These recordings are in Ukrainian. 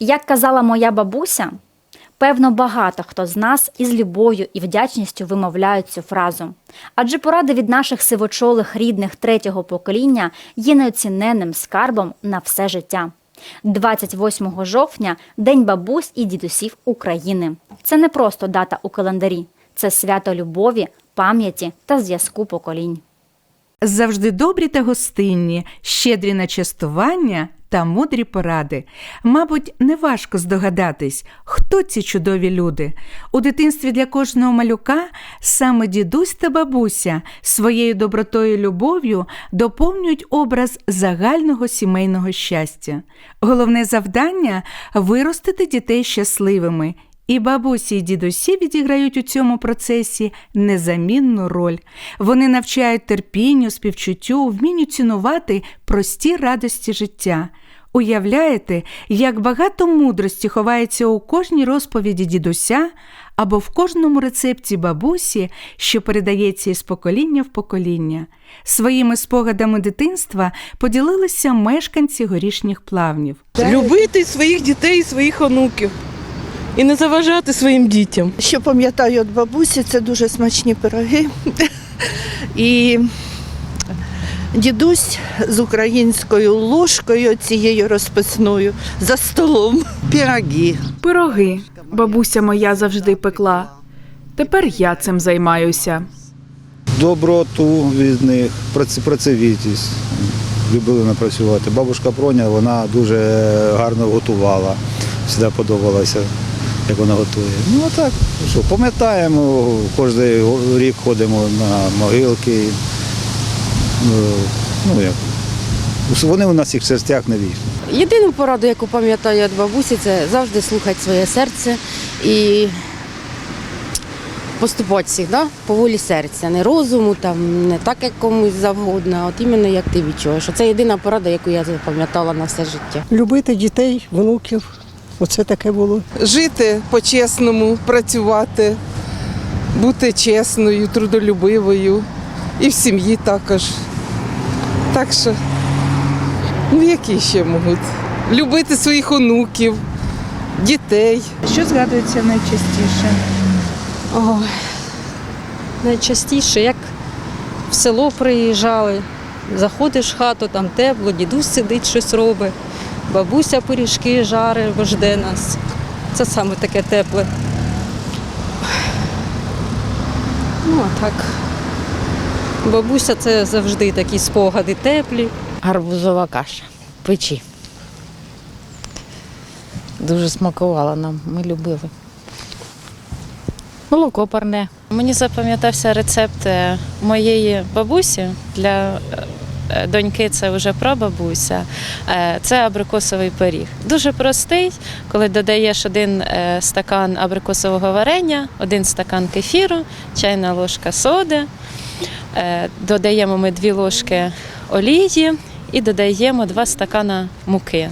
Як казала моя бабуся, певно, багато хто з нас із любов'ю і вдячністю вимовляють цю фразу. Адже поради від наших сивочолих рідних третього покоління є неоціненним скарбом на все життя. 28 жовтня День бабусь і дідусів України. Це не просто дата у календарі, це свято любові, пам'яті та зв'язку поколінь. Завжди добрі та гостинні, щедрі на частування та мудрі поради. Мабуть, неважко здогадатись, хто ці чудові люди. У дитинстві для кожного малюка саме дідусь та бабуся своєю добротою і любов'ю доповнюють образ загального сімейного щастя. Головне завдання виростити дітей щасливими. І бабусі і дідусі відіграють у цьому процесі незамінну роль. Вони навчають терпінню, співчуттю, вмінню цінувати прості радості життя. Уявляєте, як багато мудрості ховається у кожній розповіді дідуся або в кожному рецепті бабусі, що передається із покоління в покоління. Своїми спогадами дитинства поділилися мешканці горішніх плавнів. Любити своїх дітей і своїх онуків. І не заважати своїм дітям. Що пам'ятаю від бабусі, це дуже смачні пироги. І дідусь з українською ложкою цією розписною за столом. Пироги. Пироги. Бабуся моя завжди пекла. Тепер я цим займаюся. доброту від них, працьовітість. Любили напрацювати. Бабушка Проня вона дуже гарно готувала. Завжди подобалося, як вона готує. Ну а так, що, пам'ятаємо, кожен рік ходимо на могилки. Ну, Ну, як. Вони у нас їх в серцях не вічні. Єдину пораду, яку пам'ятаю від бабусі, це завжди слухати своє серце і поступати завжди по волі серця, не розуму, там, не так, як комусь завгодно, а от іменно як ти відчуваєш. Це єдина порада, яку я запам'ятала на все життя. Любити дітей, внуків. Оце таке було. Жити по-чесному, працювати, бути чесною, трудолюбивою. І в сім'ї також. Так що, ну які ще можуть? Любити своїх онуків, дітей. Що згадується найчастіше? Ой, найчастіше, як в село приїжджали, заходиш в хату, там тепло, дідусь сидить, щось робить, бабуся пиріжки жарить, бо жде нас. Це саме таке тепле. Ну, а так. Бабуся це завжди такі спогади теплі. Гарбузова каша, печі. Дуже смакувала нам, ми любили. Молоко парне. Мені запам'ятався рецепт е, моєї бабусі для е, доньки, це вже прабабуся. Е, Це абрикосовий пиріг. Дуже простий, коли додаєш один е, стакан абрикосового варення, один стакан кефіру, чайна ложка соди. Е, Додаємо ми дві ложки олії і додаємо два стакана муки.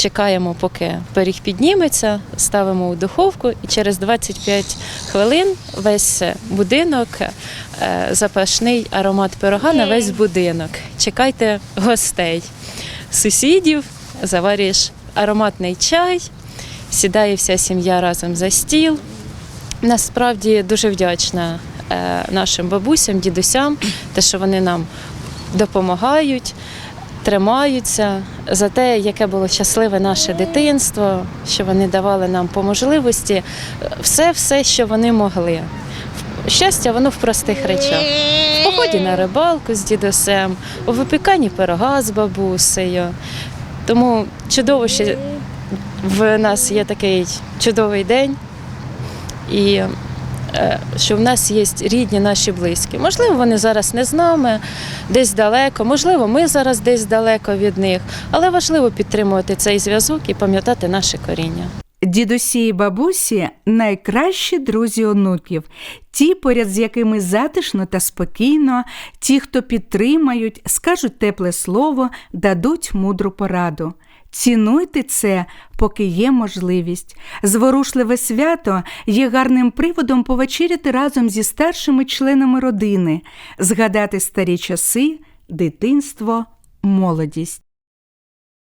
Чекаємо, поки пиріг підніметься, ставимо у духовку і через 25 хвилин весь будинок, е, запашний аромат пирога на весь будинок. Чекайте гостей, сусідів, заварюєш ароматний чай, сідає вся сім'я разом за стіл. Насправді дуже вдячна е, нашим бабусям, дідусям, те, що вони нам допомагають тримаються за те, яке було щасливе наше дитинство, що вони давали нам по можливості все, все, що вони могли. Щастя, воно в простих речах. В поході на рибалку з дідусем, у випіканні пирога з бабусею. Тому чудово, що в нас є такий чудовий день. І що в нас є рідні наші близькі. Можливо, вони зараз не з нами, десь далеко, можливо, ми зараз десь далеко від них, але важливо підтримувати цей зв'язок і пам'ятати наше коріння. Дідусі і бабусі найкращі друзі онуків, ті, поряд з якими затишно та спокійно, ті, хто підтримають, скажуть тепле слово, дадуть мудру пораду. Цінуйте це, поки є можливість. Зворушливе свято є гарним приводом повечеряти разом зі старшими членами родини, згадати старі часи, дитинство, молодість.